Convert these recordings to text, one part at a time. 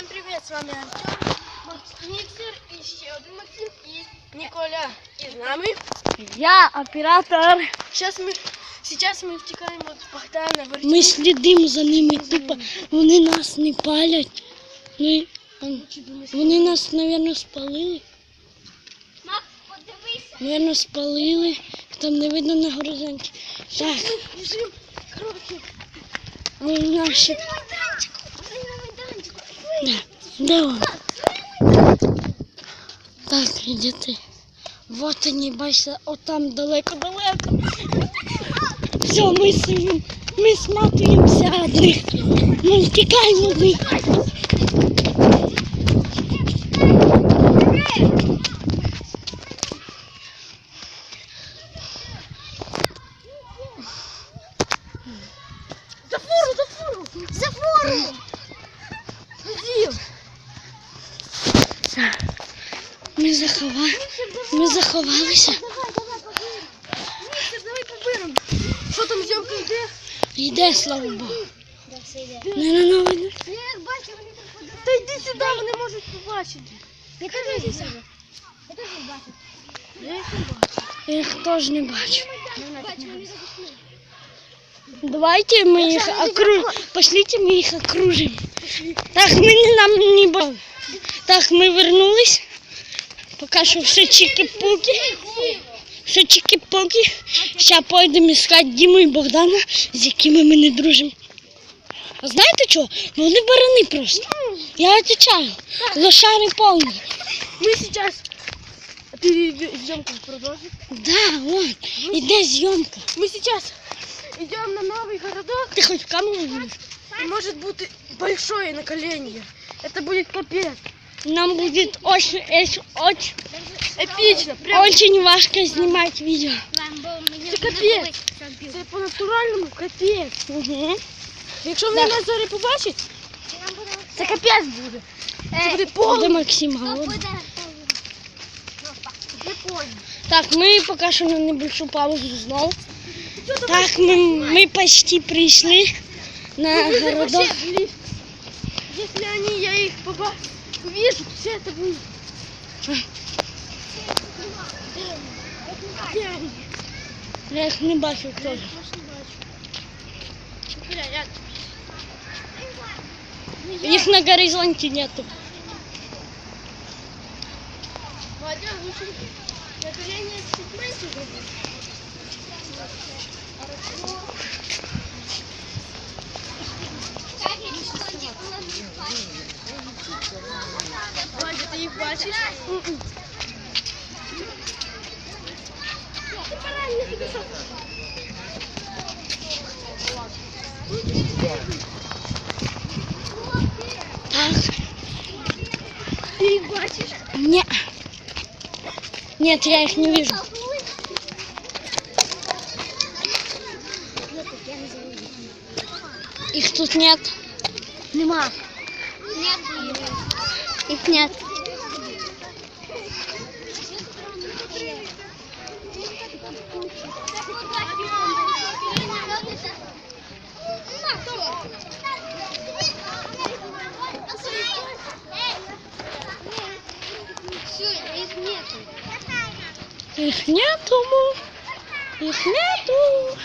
Всем привет, с вами Артем, Макс Миксер и ще один Максим и Николя. И с нами. Я оператор. Сейчас мы, сейчас мы втекаем от Богдана. в Ми слідимо за ними тупо. Вони нас не палять. Ну, вони нас, мабуть, спалили. Макс, подивися. Мабуть, спалили. Там не видно на горизонті. Так, Бежим. Короче, ну наші. Да. Де он? Так, діти. ти. Вот они, бачите, отам далеко-далеко. Все, ми. Ми сматуємося від них. Ми втікаємо від. За фуру, за фуру. За фуру. Ходил. Ми заховали. Ми заховалися. Давай, давай. Що там зйомка йде? Йде, слава Богу. Не на новину. Я їх бачу, вони так подивилися. Та йди сюди, вони можуть побачити. Я теж їх бачу. Я їх не бачу. Я їх теж не бачу. Бачу, вони запустили. Давайте мы их окружим. Пошлите мы их окружим. Так, мы не нам не бо- Так, ми вернулись. Поки що все чики-пуки. Все чики-пуки. Зараз поїдемо іскати Діму і Богдана, з якими ми не дружимо. А знаєте що? Ну, Вони барани просто. Я відповідаю. Лошари повні. Мы сейчас... А ты съемку продолжишь? Да, вон. Іде зйомка. Мы сейчас идем на новый городок. Ти хоч в камеру будеш? И может быть большое наколение. Это будет капец. Нам буде очень, очень, очень, Эпично. Прям очень важко знімати відео. це капець. Це по-натуральному капець. Угу. Якщо вони Так. нас зараз побачать, це капець буде. Це буде Де повний. Максим голодний. Я понял. Так, ми поки що на небольшу паузу знову. Так, ми, ми почти прийшли на Ну, вы городок. вообще, блин, Если они, я их поба- увижу, все это будет. Где они? Я їх не бачив теж. Бля, я... Їх на горизонті нету. Вадя, лучше наколение чуть меньше Вадя, ты их бачишь? Так, Ты их бачишь? не. Нет, я их не вижу. Их тут нет. Нема. Их нет. Их нету. Их нету.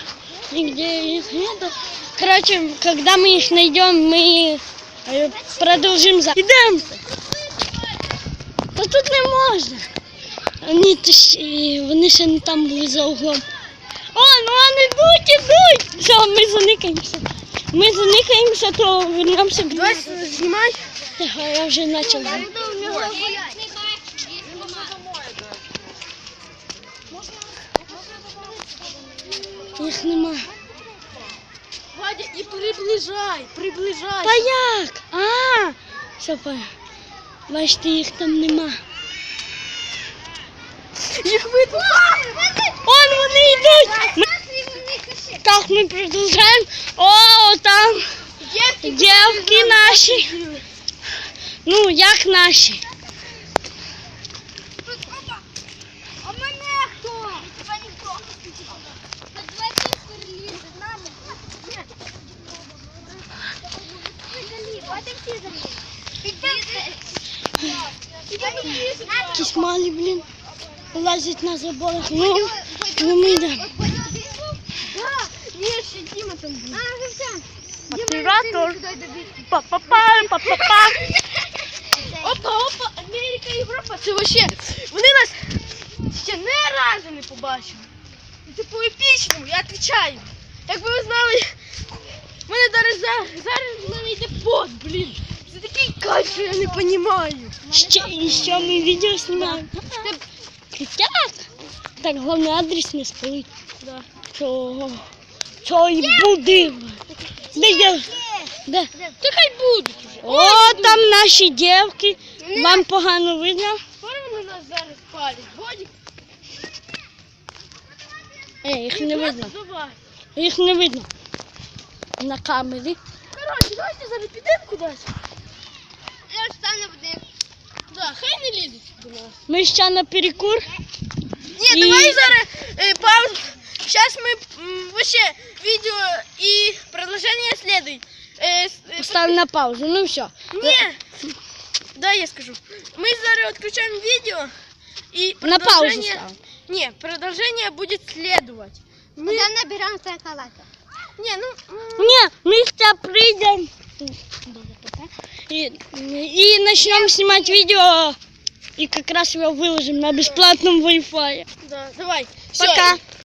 Нигде их нету. Короче, когда мы их найдем, мы э, продолжим за... Идем. Та тут не можна. Вони, то ще- вони ще не там були за углом. О, ну вони йдуть, ідуть. Все, ми заникаємося. Ми заникаємося, то вернемося. в Давай снимай. Ага, я вже почав. Їх нема. Вадя, и приближай, приближай. Та як? А, все понял. Бачите, їх там нема. Их видно. Он вони йдуть. Ми... Так, ми продовжуємо. О, там дівки наші. Ну, як наші? А мене хто? Тебе ніхто. Давайте перелізе з нами. Ні. Взагалі, давайте всі заліземо. Якісь малі, блін, лазять на заборах. Ну, ну ми йдемо. Ні, ще Діма там був. А. Оператор. Па-па-па, па-па-па. Опа, опа, Америка, Європа, це вообще. Вони нас ще не разу не побачили. І Це епічному, я відповідаю. Якби ви знали, мене зараз зараз, мене йде пот, блін. Це такий кайф, що я не розумію. Ще, і що ми відео знімаємо? Крутяк. Так, головне адрес не спалить. Да. Цього, цього і будинку. Де я? Де? Та хай будуть. О, там наші дівки. Вам погано видно? Скоро вони нас зараз палять. Бодік, Е, їх не видно. Їх не видно. На камері. Коротше, давайте зараз підемо кудись. Я ж сам не буду. Да, хай не лізуть до нас. Ми ще на перекур. Ні, І- давай зараз э, паузу. Сейчас мы м, вообще видео и продолжение следует. Э, с- э, Став на паузу. Ну все. Не, да, я скажу. Мы зараз отключаем видео и На паузу продолжение... став. Не, продолжение будет следовать. Мы... Куда набираем шоколада? Не, ну... м, Ні, ми ще прийдемо. І, і почнемо знімати відео. І якраз його виложимо на безплатному Wi-Fi. Да, давай. Всё, Пока.